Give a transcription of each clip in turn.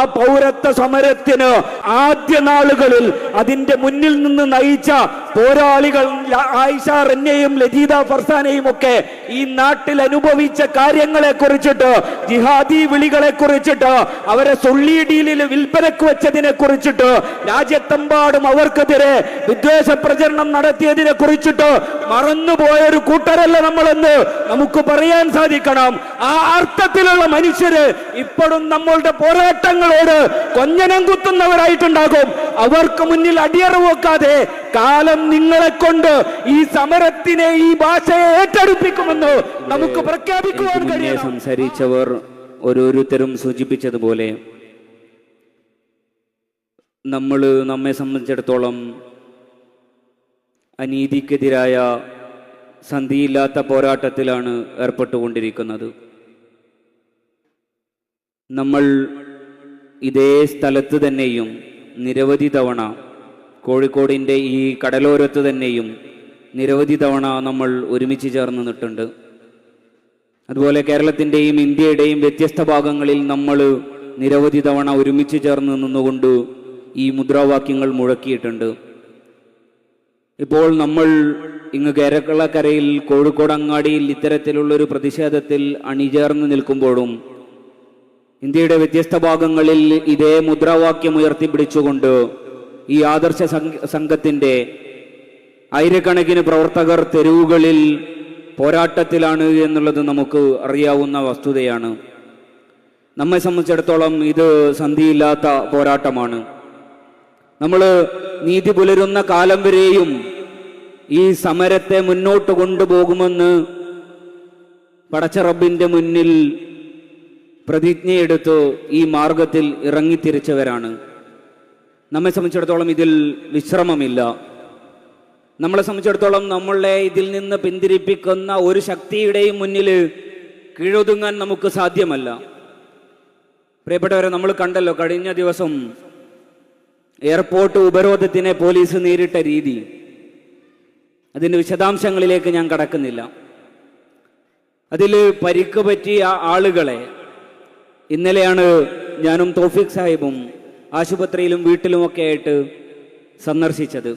ആ പൗരത്വ സമരത്തിന് ആദ്യ നാളുകളിൽ അതിന്റെ മുന്നിൽ നിന്ന് നയിച്ച പോരാളികൾ ആയിഷ റന്നയും ലജീത ഫർസാനയും ഒക്കെ ഈ നാട്ടിൽ അനുഭവിച്ച കാര്യങ്ങളെ കുറിച്ചിട്ട് ജിഹാദി വിളികളെ കുറിച്ചിട്ട് അവരെ ഡീലിൽ വിൽപ്പനക്ക് വെച്ചതിനെ കുറിച്ചിട്ട് രാജ്യത്തെമ്പാടും അവർക്കെതിരെ വിദ്വേഷ പ്രചരണം നടത്തിയതിനെ കുറിച്ചിട്ട് മറന്നുപോയ ഒരു കൂട്ടരല്ല നമ്മളെന്ന് നമുക്ക് പറയാൻ സാധിക്കണം. ആ അർത്ഥത്തിലുള്ള മനുഷ്യര് ഇപ്പോഴും നമ്മളുടെ പോരാട്ടങ്ങളോട് കൊഞ്ഞനം കുത്തുന്നവരായിട്ടുണ്ടാകും. അവർക്ക് മുന്നിൽ അടിയറ വെക്കാതെ കാലം നിങ്ങളെ കൊണ്ട് ഈ സമരത്തിനെ ഈ ഭാഷയെ ഏറ്റെടുപ്പിക്കുമെന്ന് നമുക്ക് പ്രഖ്യാപിക്കുവാൻ കഴിയും സംസാരിച്ചവർ ഓരോരുത്തരും സൂചിപ്പിച്ചതുപോലെ നമ്മൾ നമ്മെ സംബന്ധിച്ചിടത്തോളം അനീതിക്കെതിരായ സന്ധിയില്ലാത്ത പോരാട്ടത്തിലാണ് ഏർപ്പെട്ടുകൊണ്ടിരിക്കുന്നത്. നമ്മൾ ഇതേ സ്ഥലത്ത് തന്നെയും നിരവധി തവണ കോഴിക്കോടിന്റെ ഈ കടലോരത്ത് തന്നെയും നിരവധി തവണ നമ്മൾ ഒരുമിച്ച് ചേർന്ന് നിട്ടുണ്ട് അതുപോലെ കേരളത്തിന്റെയും ഇന്ത്യയുടെയും വ്യത്യസ്ത ഭാഗങ്ങളിൽ നമ്മൾ നിരവധി തവണ ഒരുമിച്ച് ചേർന്ന് നിന്നുകൊണ്ട് ഈ മുദ്രാവാക്യങ്ങൾ മുഴക്കിയിട്ടുണ്ട്. ഇപ്പോൾ നമ്മൾ ഇങ്ങ് കേരളക്കരയിൽ കോഴിക്കോട് അങ്ങാടിയിൽ ഇത്തരത്തിലുള്ളൊരു പ്രതിഷേധത്തിൽ അണിചേർന്ന് നിൽക്കുമ്പോഴും ഇന്ത്യയുടെ വ്യത്യസ്ത ഭാഗങ്ങളിൽ ഇതേ മുദ്രാവാക്യം ഉയർത്തിപ്പിടിച്ചുകൊണ്ട് ഈ ആദർശ സംഘ- സംഘത്തിന്റെ ആയിരക്കണക്കിന് പ്രവർത്തകർ തെരുവുകളിൽ പോരാട്ടത്തിലാണ് എന്നുള്ളത് നമുക്ക് അറിയാവുന്ന വസ്തുതയാണ്. നമ്മെ സംബന്ധിച്ചിടത്തോളം ഇത് സന്ധിയില്ലാത്ത പോരാട്ടമാണ്. നമ്മൾ നീതി പുലരുന്ന കാലം വരെയും ഈ സമരത്തെ മുന്നോട്ട് കൊണ്ടുപോകുമെന്ന് പടച്ചറബിന്റെ മുന്നിൽ പ്രതിജ്ഞയെടുത്ത് ഈ മാർഗത്തിൽ ഇറങ്ങിത്തിരിച്ചവരാണ്. നമ്മെ സംബന്ധിച്ചിടത്തോളം ഇതിൽ വിശ്രമമില്ല. നമ്മളെ സംബന്ധിച്ചിടത്തോളം നമ്മളെ ഇതിൽ നിന്ന് പിന്തിരിപ്പിക്കുന്ന ഒരു ശക്തിയുടെയും മുന്നിൽ കീഴൊതുങ്ങാൻ നമുക്ക് സാധ്യമല്ല. പ്രിയപ്പെട്ടവരെ നമ്മൾ കണ്ടല്ലോ കഴിഞ്ഞ ദിവസം എയർപോർട്ട് ഉപരോധത്തിനെ പോലീസ് നേരിട്ട രീതി. അതിന്റെ വിശദാംശങ്ങളിലേക്ക് ഞാൻ കടക്കുന്നില്ല. അതിൽ പരിക്ക് പറ്റിയ ആളുകളെ ഇന്നലെയാണ് ഞാനും തോഫിക് സാഹിബും ആശുപത്രിയിലും വീട്ടിലുമൊക്കെ ആയിട്ട് സന്ദർശിച്ചത്.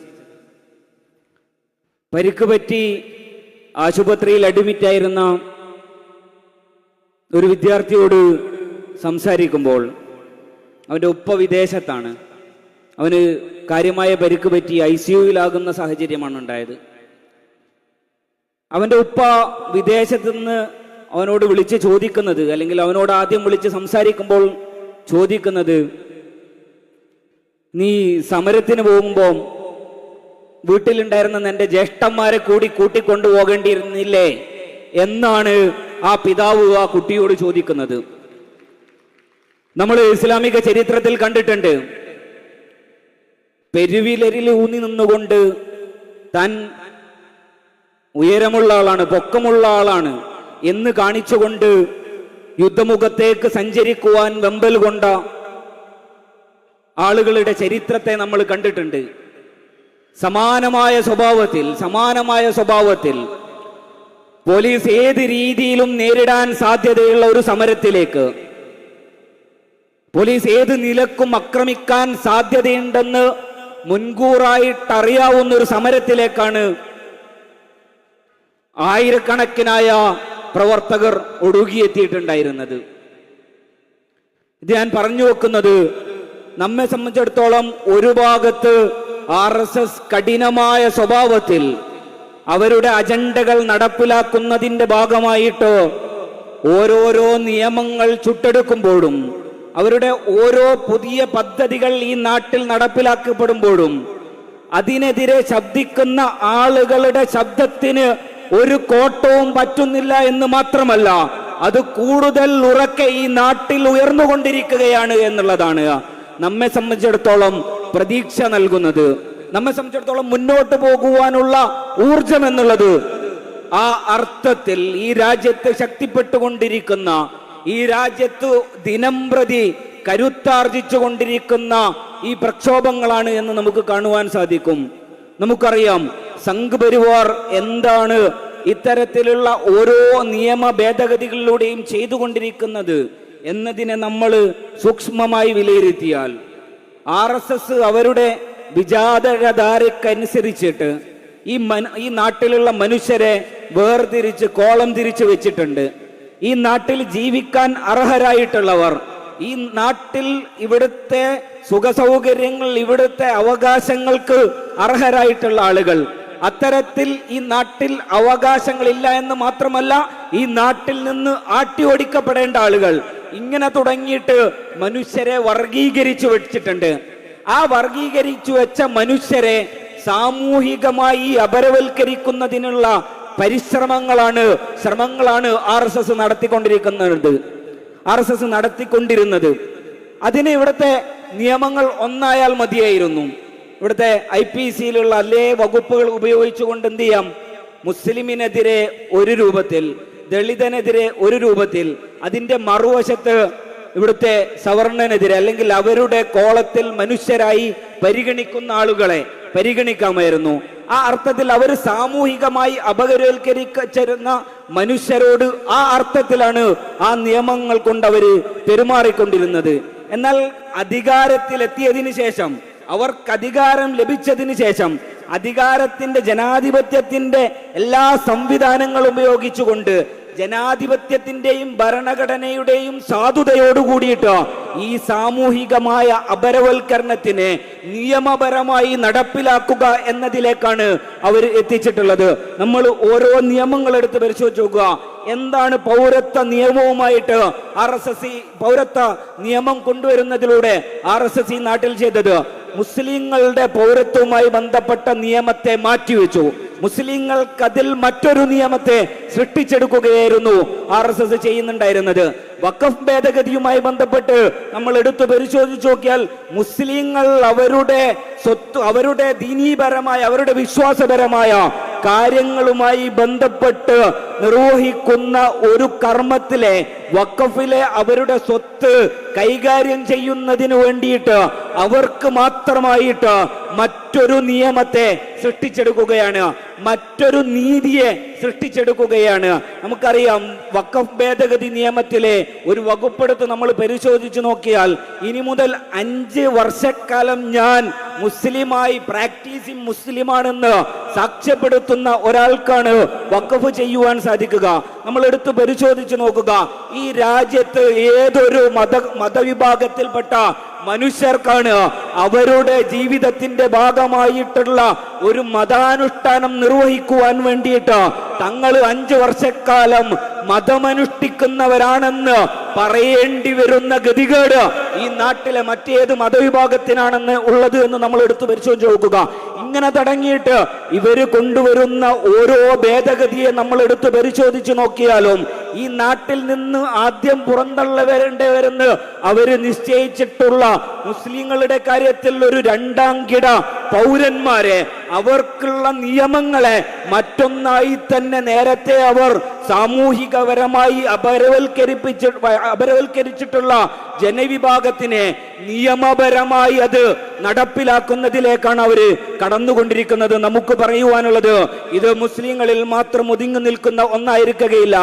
പരിക്ക് പറ്റി ആശുപത്രിയിൽ അഡ്മിറ്റായിരുന്ന ഒരു വിദ്യാർത്ഥിയോട് സംസാരിക്കുമ്പോൾ അവന്റെ ഉപ്പ വിദേശത്താണ്. അവന് കാര്യമായ പരിക്ക് പറ്റി ഐ സി യുവിലാകുന്ന സാഹചര്യമാണ് ഉണ്ടായത്. അവന്റെ ഉപ്പ വിദേശത്ത് നിന്ന് അവനോട് വിളിച്ച് ചോദിക്കുന്നത് അല്ലെങ്കിൽ അവനോട് ആദ്യം വിളിച്ച് സംസാരിക്കുമ്പോൾ ചോദിക്കുന്നത് നീ സമരത്തിന് പോകുമ്പോൾ വീട്ടിലുണ്ടായിരുന്ന നിന്റെ ജ്യേഷ്ഠന്മാരെ കൂടി കൂട്ടിക്കൊണ്ടു പോകേണ്ടിയിരുന്നില്ലേ? എന്നാണ് ആ പിതാവ് ആ കുട്ടിയോട് ചോദിക്കുന്നത്. നമ്മൾ ഇസ്ലാമിക ചരിത്രത്തിൽ കണ്ടിട്ടുണ്ട്. പെരുവിലരിൽ ഊന്നി നിന്നുകൊണ്ട് താൻ ഉയരമുള്ള ആളാണ് പൊക്കമുള്ള ആളാണ്. എന്ന് കാണിച്ചുകൊണ്ട് യുദ്ധമുഖത്തേക്ക് സഞ്ചരിക്കുവാൻ വെമ്പൽ കൊണ്ട ആളുകളുടെ ചരിത്രത്തെ നമ്മൾ കണ്ടിട്ടുണ്ട്. സമാനമായ സ്വഭാവത്തിൽ സമാനമായ സ്വഭാവത്തിൽ പോലീസ് ഏത് രീതിയിലും നേരിടാൻ സാധ്യതയുള്ള ഒരു സമരത്തിലേക്ക് പോലീസ് ഏത് നിലക്കും ആക്രമിക്കാൻ സാധ്യതയുണ്ടെന്ന് മുൻകൂറായിട്ടറിയാവുന്ന ഒരു സമരത്തിലേക്കാണ് ആയിരക്കണക്കിനായ പ്രവർത്തകർ ഒടുകിയെത്തിയിട്ടുണ്ടായിരുന്നത് ഇത് ഞാൻ പറഞ്ഞു വെക്കുന്നത് നമ്മെ സംബന്ധിച്ചിടത്തോളം ഒരു ഭാഗത്ത് ആർ എസ് എസ് കഠിനമായ സ്വഭാവത്തിൽ അവരുടെ അജണ്ടകൾ നടപ്പിലാക്കുന്നതിന്റെ ഭാഗമായിട്ട് ഓരോരോ നിയമങ്ങൾ ചുട്ടെടുക്കുമ്പോഴും അവരുടെ ഓരോ പുതിയ പദ്ധതികൾ ഈ നാട്ടിൽ നടപ്പിലാക്കപ്പെടുമ്പോഴും അതിനെതിരെ ശബ്ദിക്കുന്ന ആളുകളുടെ ശബ്ദത്തിന് ഒരു കോട്ടവും പറ്റുന്നില്ല എന്ന് മാത്രമല്ല അത് കൂടുതൽ ഉറക്കെ ഈ നാട്ടിൽ ഉയർന്നുകൊണ്ടിരിക്കുകയാണ് എന്നുള്ളതാണ്. നമ്മെ സംബന്ധിച്ചിടത്തോളം പ്രതീക്ഷ നൽകുന്നത്. നമ്മെ സംബന്ധിച്ചിടത്തോളം മുന്നോട്ട് പോകുവാനുള്ള ഊർജം എന്നുള്ളത് ആ അർത്ഥത്തിൽ ഈ രാജ്യത്ത് ശക്തിപ്പെട്ടുകൊണ്ടിരിക്കുന്ന ഈ രാജ്യത്ത് ദിനം പ്രതി കരുത്താർജിച്ചു കൊണ്ടിരിക്കുന്ന ഈ പ്രക്ഷോഭങ്ങളാണ് എന്ന് നമുക്ക് കാണുവാൻ സാധിക്കും. നമുക്കറിയാം സംഘ് പരിവാർ എന്താണ് ഇത്തരത്തിലുള്ള ഓരോ നിയമ ഭേദഗതികളിലൂടെയും ചെയ്തുകൊണ്ടിരിക്കുന്നത് എന്നതിനെ നമ്മൾ സൂക്ഷ്മമായി വിലയിരുത്തിയാൽ ആർ എസ് എസ് അവരുടെ വിജാതകധാരക്കനുസരിച്ചിട്ട് ഈ ഈ നാട്ടിലുള്ള മനുഷ്യരെ വേർതിരിച്ച് കോളം തിരിച്ചു വെച്ചിട്ടുണ്ട്. ഈ നാട്ടിൽ ജീവിക്കാൻ അർഹരായിട്ടുള്ളവർ ഈ നാട്ടിൽ ഇവിടുത്തെ സുഖസൗകര്യങ്ങൾ ഇവിടുത്തെ അവകാശങ്ങൾക്ക് അർഹരായിട്ടുള്ള ആളുകൾ. അത്തരത്തിൽ ഈ നാട്ടിൽ അവകാശങ്ങളില്ല എന്ന് മാത്രമല്ല ഈ നാട്ടിൽ നിന്ന് ആട്ടി ഓടിക്കപ്പെടേണ്ട ആളുകൾ. ഇങ്ങനെ തുടങ്ങിയിട്ട് മനുഷ്യരെ വർഗീകരിച്ചു വെച്ചിട്ടുണ്ട്. ആ വർഗീകരിച്ചു വെച്ച മനുഷ്യരെ സാമൂഹികമായി അപരവൽക്കരിക്കുന്നതിനുള്ള പരിശ്രമങ്ങളാണ് ശ്രമങ്ങളാണ് ആർ എസ് എസ് നടത്തിക്കൊണ്ടിരിക്കുന്നത്. ആർ എസ് എസ് നടത്തിക്കൊണ്ടിരുന്നത്. അതിന് ഇവിടുത്തെ നിയമങ്ങൾ ഒന്നായാൽ മതിയായിരുന്നു. ഇവിടുത്തെ ഐ പി സിയിലുള്ള അല്ലേ വകുപ്പുകൾ ഉപയോഗിച്ചുകൊണ്ട് എന്ത് ചെയ്യാം? മുസ്ലിമിനെതിരെ ഒരു രൂപത്തിൽ ദളിതനെതിരെ ഒരു രൂപത്തിൽ അതിന്റെ മറുവശത്ത് ഇവിടുത്തെ സവർണനെതിരെ അല്ലെങ്കിൽ അവരുടെ കോളത്തിൽ മനുഷ്യരായി പരിഗണിക്കുന്ന ആളുകളെ പരിഗണിക്കാമായിരുന്നു. ആ അർത്ഥത്തിൽ അവർ സാമൂഹികമായി അപകരവൽക്കരിച്ചിരുന്ന മനുഷ്യരോട് ആ അർത്ഥത്തിലാണ് ആ നിയമങ്ങൾ കൊണ്ട് അവർ പെരുമാറിക്കൊണ്ടിരുന്നത്. എന്നാൽ അധികാരത്തിലെത്തിയതിനു ശേഷം അവർക്ക് അധികാരം ലഭിച്ചതിന് ശേഷം അധികാരത്തിന്റെ ജനാധിപത്യത്തിന്റെ എല്ലാ സംവിധാനങ്ങളും ഉപയോഗിച്ചുകൊണ്ട് ജനാധിപത്യത്തിന്റെയും ഭരണഘടനയുടെയും സാധുതയോട് കൂടിയിട്ട് ഈ സാമൂഹികമായ അപരവൽക്കരണത്തിനെ നിയമപരമായി നടപ്പിലാക്കുക എന്നതിലേക്കാണ് അവർ എത്തിച്ചിട്ടുള്ളത്. നമ്മൾ ഓരോ നിയമങ്ങൾ എടുത്ത് പരിശോധിച്ച് നോക്കുക. എന്താണ് പൗരത്വ നിയമവുമായിട്ട് ആർ എസ് എസ് പൗരത്വ നിയമം കൊണ്ടുവരുന്നതിലൂടെ ആർ എസ് എസ് നാട്ടിൽ ചെയ്തത്? മുസ്ലിങ്ങളുടെ പൗരത്വവുമായി ബന്ധപ്പെട്ട നിയമത്തെ മാറ്റിവെച്ചു. മുസ്ലിങ്ങൾക്ക് അതിൽ മറ്റൊരു നിയമത്തെ സൃഷ്ടിച്ചെടുക്കുകയായിരുന്നു ആർ എസ് എസ് ചെയ്യുന്നുണ്ടായിരുന്നത്. വഖഫ് ഭേദഗതിയുമായി ബന്ധപ്പെട്ട് നമ്മൾ എടുത്തു പരിശോധിച്ചു നോക്കിയാൽ മുസ്ലിങ്ങൾ അവരുടെ സ്വത്ത് അവരുടെ ദീനീപരമായ അവരുടെ വിശ്വാസപരമായ കാര്യങ്ങളുമായി ബന്ധപ്പെട്ട് നിർവഹിക്കുന്ന ഒരു കർമ്മത്തിലെ വഖഫിലെ അവരുടെ സ്വത്ത് കൈകാര്യം ചെയ്യുന്നതിന് വേണ്ടിയിട്ട് അവർക്ക് മാത്രമായിട്ട് മറ്റൊരു നിയമത്തെ സൃഷ്ടിച്ചെടുക്കുകയാണ്. മറ്റൊരു നീതിയെ സൃഷ്ടിച്ചെടുക്കുകയാണ്. നമുക്കറിയാം വക്കഫ് ഭേദഗതി നിയമത്തിലെ ഒരു വകുപ്പെടുത്ത് നമ്മൾ പരിശോധിച്ചു നോക്കിയാൽ ഇനി മുതൽ അഞ്ച് വർഷക്കാലം ഞാൻ മുസ്ലിമായി പ്രാക്ടീസിങ് മുസ്ലിമാണെന്ന് സാക്ഷ്യപ്പെടുത്തുന്ന ഒരാൾക്കാണ് വക്കഫ് ചെയ്യുവാൻ സാധിക്കുക. നമ്മൾ എടുത്ത് പരിശോധിച്ചു നോക്കുക ഈ രാജ്യത്ത് ഏതൊരു മത മതവിഭാഗത്തിൽപ്പെട്ട മനുഷ്യർക്കാണ് അവരുടെ ജീവിതത്തിന്റെ ഭാഗമായിട്ടുള്ള ഒരു മതാനുഷ്ഠാനം നിർവഹിക്കുവാൻ വേണ്ടിയിട്ട് തങ്ങൾ അഞ്ചു വർഷക്കാലം മതമനുഷ്ഠിക്കുന്നവരാണെന്ന് പറയേണ്ടി വരുന്ന ഗതികേട് ഈ നാട്ടിലെ മറ്റേത് മതവിഭാഗത്തിനാണെന്ന് ഉള്ളത് എന്ന് നമ്മൾ എടുത്തു പരിശോധിച്ച് നോക്കുക. ഇങ്ങനെ തടങ്ങിയിട്ട് ഇവർ കൊണ്ടുവരുന്ന ഓരോ ഭേദഗതിയെ നമ്മൾ എടുത്തു പരിശോധിച്ച് നോക്കിയാലും ഈ നാട്ടിൽ നിന്ന് ആദ്യം പുറന്തള്ളവരേണ്ടവരെന്ന് അവർ നിശ്ചയിച്ചിട്ടുള്ള മുസ്ലിങ്ങളുടെ കാര്യത്തിൽ ഒരു രണ്ടാം കിട പൗരന്മാരെ അവർക്കുള്ള നിയമങ്ങളെ മറ്റൊന്നായി തന്നെ നേരത്തെ അവർ സാമൂഹികപരമായി അപരവൽക്കരിപ്പിച്ച് അപരവൽക്കരിച്ചിട്ടുള്ള ജനവിഭാഗത്തിനെ നിയമപരമായി അത് നടപ്പിലാക്കുന്നതിലേക്കാണ് അവർ കടന്നുകൊണ്ടിരിക്കുന്നത്. നമുക്ക് പറയുവാനുള്ളത് ഇത് മുസ്ലിങ്ങളിൽ മാത്രം ഒതുങ്ങി നിൽക്കുന്ന ഒന്നായിരിക്കുകയില്ല.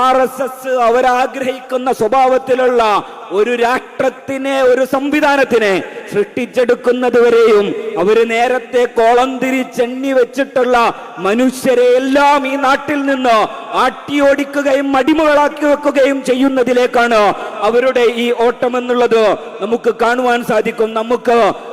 ആർ എസ് എസ് അവരാഗ്രഹിക്കുന്ന സ്വഭാവത്തിലുള്ള ഒരു രാഷ്ട്രത്തിനെ ഒരു സംവിധാനത്തിനെ സൃഷ്ടിച്ചെടുക്കുന്നത് വരെയും അവർ നേരത്തെ കോളം തിരിച്ചെണ്ണി വെച്ചിട്ടുള്ള മനുഷ്യരെ എല്ലാം ഈ നാട്ടിൽ നിന്ന് ആട്ടിയോടിക്കുകയും അടിമകളാക്കി വെക്കുകയും ചെയ്യുന്നതിലേക്കാണ് അവരുടെ ഈ ഓട്ടം എന്നുള്ളത് നമുക്ക് കാണുവാൻ സാധിക്കും. നമുക്ക്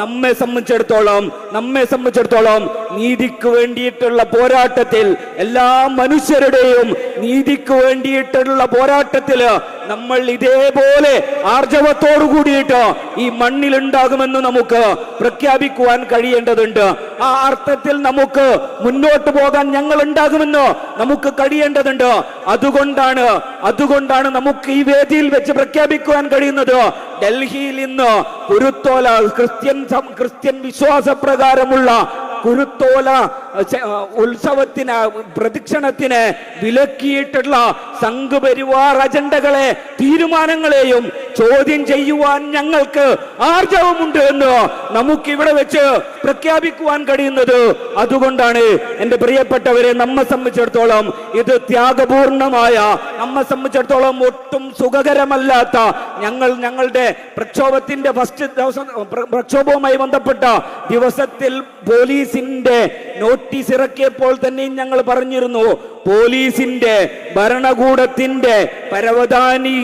നമ്മെ സംബന്ധിച്ചിടത്തോളം നമ്മെ സംബന്ധിച്ചിടത്തോളം നീതിക്ക് വേണ്ടിയിട്ടുള്ള പോരാട്ടത്തിൽ എല്ലാ മനുഷ്യരുടെയും നീതിക്ക് വേണ്ടിയിട്ടുള്ള പോരാട്ടത്തിൽ നമ്മൾ ഇതേപോലെ ആർജവത്തോടു കൂടിയിട്ട് ഈ മണ്ണിൽ ഉണ്ടാകുമെന്ന് നമുക്ക് പ്രഖ്യാപിക്കുവാൻ കഴിയേണ്ടതുണ്ട്. ആ അർത്ഥത്തിൽ നമുക്ക് മുന്നോട്ട് പോകാൻ ഞങ്ങൾ ഉണ്ടാകുമെന്ന് നമുക്ക് കഴിയേണ്ടതുണ്ട്. അതുകൊണ്ടാണ് അതുകൊണ്ടാണ് നമുക്ക് ഈ വേദിയിൽ വെച്ച് പ്രഖ്യാപിക്കുവാൻ കഴിയുന്നത്. ഡൽഹിയിൽ ഇന്ന് കുരുത്തോല ക്രിസ്ത്യൻ ക്രിസ്ത്യൻ വിശ്വാസ പ്രകാരമുള്ള കുരുത്തോല ഉത്സവത്തിന് പ്രദക്ഷിണത്തിന് വിലക്കിയിട്ടുള്ള സംഘപരിവാർ അജണ്ടകളെ തീരുമാനങ്ങളെയും ചോദ്യം ചെയ്യുവാൻ ഞങ്ങൾക്ക് ആർജവമുണ്ട് എന്ന് നമുക്ക് ഇവിടെ വെച്ച് പ്രഖ്യാപിക്കുവാൻ കഴിയുന്നത് അതുകൊണ്ടാണ്. എന്റെ പ്രിയപ്പെട്ടവരെ നമ്മെ സംബന്ധിച്ചിടത്തോളം ഇത് ത്യാഗപൂർണമായ നമ്മെ സംബന്ധിച്ചിടത്തോളം ഒട്ടും സുഖകരമല്ലാത്ത ഞങ്ങൾ ഞങ്ങളുടെ പ്രക്ഷോഭത്തിന്റെ ഫസ്റ്റ് ദിവസം പ്ര- പ്രക്ഷോഭവുമായി ബന്ധപ്പെട്ട ദിവസത്തിൽ പോലീസിന്റെ നോട്ടീസ് ഇറക്കിയപ്പോൾ തന്നെയും ഞങ്ങൾ പറഞ്ഞിരുന്നു. പോലീസിന്റെ ഭരണകൂടത്തിന്റെ പരവതാനി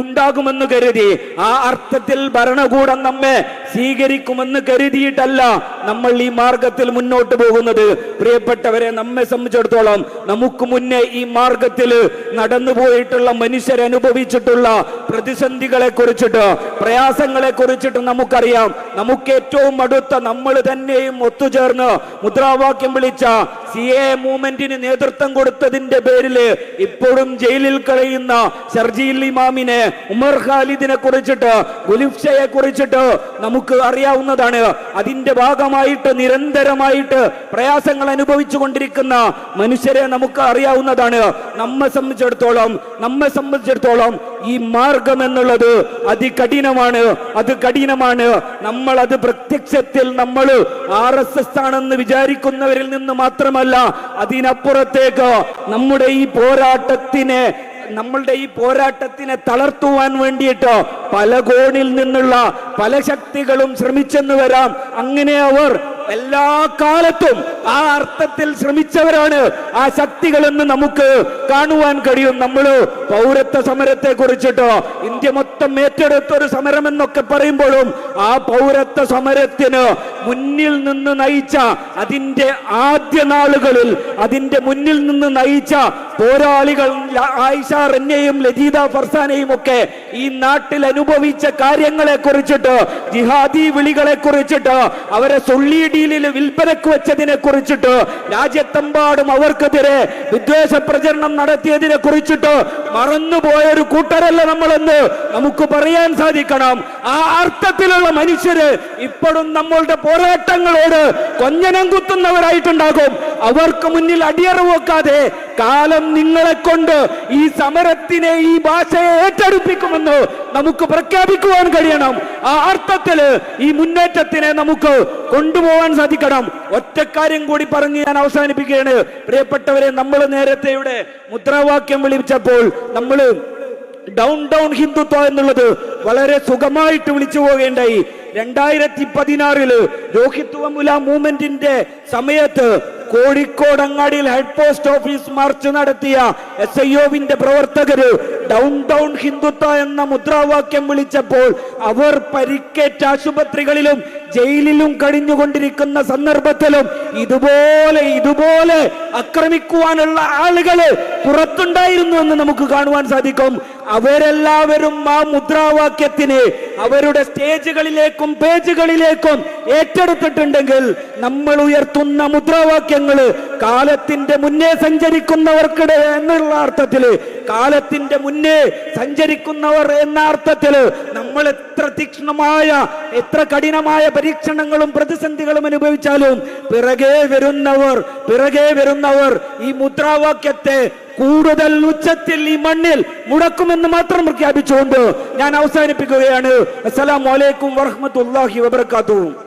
ഉണ്ടാകുമെന്ന് കരുതി. ആ അർത്ഥത്തിൽ ഭരണകൂടം നമ്മെ സ്വീകരിക്കുമെന്ന് കരുതിയിട്ടല്ല നമ്മൾ ഈ മാർഗത്തിൽ മുന്നോട്ട് പോകുന്നത്. പ്രിയപ്പെട്ടവരെ നമ്മെ സംബന്ധിച്ചിടത്തോളം നമുക്ക് മുന്നേ ഈ മാർഗത്തിൽ നടന്നു പോയിട്ടുള്ള മനുഷ്യരനുഭവിച്ചിട്ടുള്ള പ്രതിസന്ധികളെ കുറിച്ചിട്ട് പ്രയാസങ്ങളെ കുറിച്ചിട്ട് നമുക്കറിയാം. നമുക്ക് ഏറ്റവും അടുത്ത നമ്മൾ തന്നെയും ഒത്തുചേർന്ന് മുദ്രാവാക്യം വിളിച്ച സി എ മൂവ്മെന്റിന് നേതൃത്വം കൊടുത്തതിന്റെ പേരിൽ ഇപ്പോഴും ജയിലിൽ കളയുന്ന ഷർജീൽ ഇമാമിനെ ഉമർ ഖാലിദിനെ കുറിച്ചിട്ട് ഗുലിഫ്ഷയെ കുറിച്ചിട്ട് നമുക്ക് അറിയാവുന്നതാണ്. അതിന്റെ ഭാഗമായിട്ട് നിരന്തരമായിട്ട് പ്രയാസങ്ങൾ അനുഭവിച്ചു കൊണ്ടിരിക്കുന്ന മനുഷ്യരെ നമുക്ക് അറിയാവുന്നതാണ്. നമ്മെ സംബന്ധിച്ചിടത്തോളം നമ്മെ സംബന്ധിച്ചിടത്തോളം ഈ മാർഗം എന്നുള്ളത് അതികഠിനമാണ് അത് കഠിനമാണ്. നമ്മൾ അത് പ്രത്യക്ഷത്തിൽ നമ്മൾ ആർ എസ് എസ് ആണെന്ന് വിചാരിക്കുന്നവരിൽ നിന്ന് മാത്രമല്ല അതിനപ്പുറത്തേക്ക് നമ്മുടെ ഈ പോരാട്ടത്തിനെ നമ്മളുടെ ഈ പോരാട്ടത്തിനെ തളർത്തുവാൻ വേണ്ടിയിട്ട് പല കോണിൽ നിന്നുള്ള പല ശക്തികളും ശ്രമിച്ചെന്ന് വരാം. അങ്ങനെ അവർ എല്ലാ കാലത്തും ആ അർത്ഥത്തിൽ ശ്രമിച്ചവരാണ്. ആ ശക്തികളെന്ന് നമുക്ക് കാണുവാൻ കഴിയും. നമ്മൾ പൗരത്വ സമരത്തെ കുറിച്ചിട്ടോ ഇന്ത്യ മൊത്തം ഏറ്റെടുത്ത ഒരു സമരം എന്നൊക്കെ പറയുമ്പോഴും ആ പൗരത്വ സമരത്തിന് മുന്നിൽ നിന്ന് നയിച്ച അതിന്റെ ആദ്യ നാളുകളിൽ അതിന്റെ മുന്നിൽ നിന്ന് നയിച്ച പോരാളികൾ ആയിഷ റന്നയും ലജീത ഫർസാനയും ഒക്കെ ഈ നാട്ടിൽ അനുഭവിച്ച കാര്യങ്ങളെ കുറിച്ചിട്ട് ജിഹാദി വിളികളെ കുറിച്ചിട്ട് അവരെ സൊള്ളിയിടിയിൽ വിൽപ്പനക്ക് വെച്ചതിനെ കുറിച്ചിട്ടോ രാജ്യത്തെമ്പാടും അവർക്കെതിരെ വിദ്വേഷ പ്രചരണം നടത്തിയതിനെ കുറിച്ചിട്ട് മറന്നുപോയ ഒരു കൂട്ടരല്ല നമ്മളെന്ന് നമുക്ക് പറയാൻ സാധിക്കണം. ആ അർത്ഥത്തിലുള്ള മനുഷ്യര് ഇപ്പോഴും നമ്മളുടെ പോരാട്ടങ്ങളോട് കൊഞ്ഞനം കുത്തുന്നവരായിട്ടുണ്ടാകും. അവർക്ക് മുന്നിൽ അടിയറവ് വെക്കാതെ കാലം നിങ്ങളെ കൊണ്ട് ഈ സമരത്തിനെ ഈ ഭാഷയെ ഏറ്റെടുപ്പിക്കുമെന്ന് നമുക്ക് പ്രഖ്യാപിക്കുവാൻ കഴിയണം. ആ അർത്ഥത്തിൽ ഈ മുന്നേറ്റത്തിനെ നമുക്ക് കൊണ്ടുപോകാൻ സാധിക്കണം. ഒറ്റക്കാര്യം കൂടി പറഞ്ഞ് ഞാൻ അവസാനിപ്പിക്കുകയാണ്. പ്രിയപ്പെട്ടവരെ നമ്മൾ നേരത്തെ ഇവിടെ മുദ്രാവാക്യം വിളിച്ചപ്പോൾ നമ്മൾ ഡൗൺ ഡൗൺ ഹിന്ദുത്വ എന്നുള്ളത് വളരെ സുഖമായിട്ട് വിളിച്ചു പോകേണ്ടായി. രണ്ടായിരത്തി പതിനാറിൽ രോഹിത് വമുല മൂവ്മെന്റിന്റെ സമയത്ത് കോഴിക്കോട് അങ്ങാടിയിൽ ഹെഡ് പോസ്റ്റ് ഓഫീസ് മാർച്ച് നടത്തിയ എസ് ഐ ഒവിന്റെ പ്രവർത്തകര് ഡൗൺ ഡൗൺ ഹിന്ദുത്വ എന്ന മുദ്രാവാക്യം വിളിച്ചപ്പോൾ അവർ പരിക്കേറ്റ ആശുപത്രികളിലും ജയിലിലും കഴിഞ്ഞുകൊണ്ടിരിക്കുന്ന സന്ദർഭത്തിലും ഇതുപോലെ ഇതുപോലെ ആക്രമിക്കുവാനുള്ള ആളുകൾ പുറത്തുണ്ടായിരുന്നു എന്ന് നമുക്ക് കാണുവാൻ സാധിക്കും. അവരെല്ലാവരും ആ മുദ്രാവാക്യത്തിന് അവരുടെ സ്റ്റേജുകളിലേക്കും പേജുകളിലേക്കും ഏറ്റെടുത്തിട്ടുണ്ടെങ്കിൽ നമ്മൾ ഉയർത്തുന്ന മുദ്രാവാക്യങ്ങൾ കാലത്തിന്റെ മുന്നേ സഞ്ചരിക്കുന്നവർക്കിടെ എന്നുള്ള അർത്ഥത്തിൽ കാലത്തിന്റെ മുന്നേ സഞ്ചരിക്കുന്നവർ എന്ന അർത്ഥത്തിൽ നമ്മൾ എത്ര തീക്ഷ്ണമായ എത്ര കഠിനമായ പരീക്ഷണങ്ങളും പ്രതിസന്ധികളും അനുഭവിച്ചാലും പിറകെ വരുന്നവർ പിറകെ വരുന്നവർ ഈ മുദ്രാവാക്യത്തെ കൂടുതൽ ഉച്ചത്തിൽ ഈ മണ്ണിൽ മുടക്കുമെന്ന് മാത്രം പ്രഖ്യാപിച്ചുകൊണ്ട് ഞാൻ അവസാനിപ്പിക്കുകയാണ്. അസ്സലാം വലൈക്കും വറഹ്മത്തുള്ളാഹി വബറകാതുഹു.